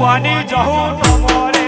ભવાની જહું તમારે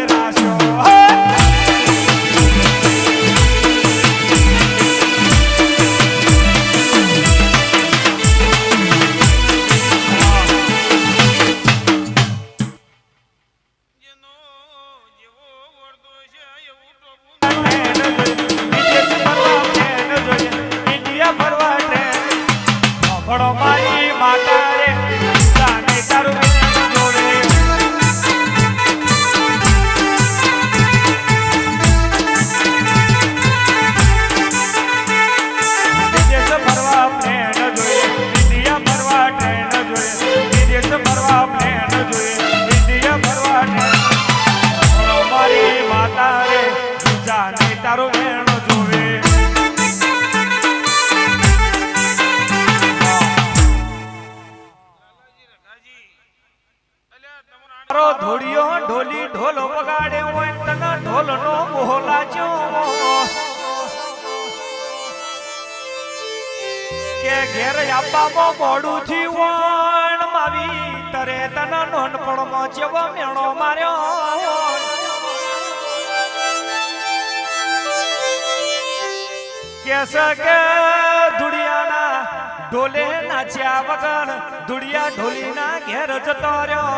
ઢોલનો લાગ્યો કે ઘેર આપવામાં મોડું જીવણ માવી તરે તને નોનપણમાં જેવો મેણો માર્યો. કેસ કે ધુડિયાના ઢોલે નાચ્યા વગર ધુડિયા ઢોલીના ઘેર જતો રહ્યો.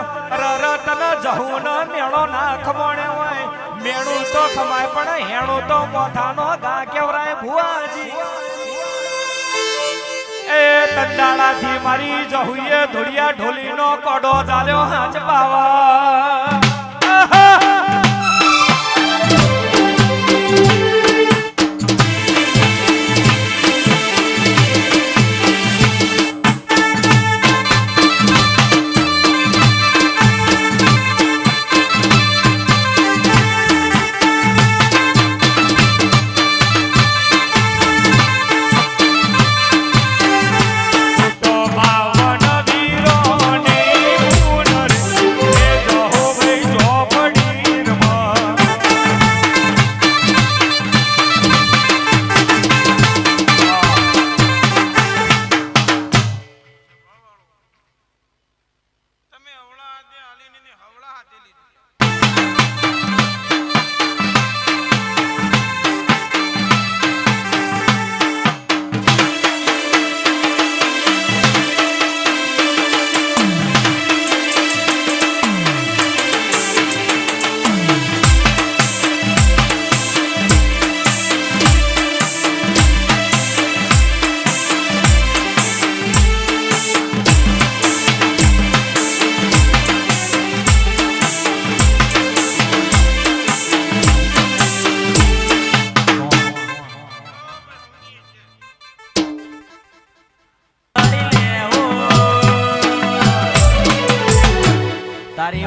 તન જહું ન મેળો ના ખમોણે હોય. મેણું તો ખમાય, પણ હેણું તો મોથાનો ગા કેવરાય ભુવાજી. એ તંડાળાથી મારી જહુએ ધોળિયા ઢોલીનો કોડો ચાલ્યો હાચ પાવા સલાહ તારી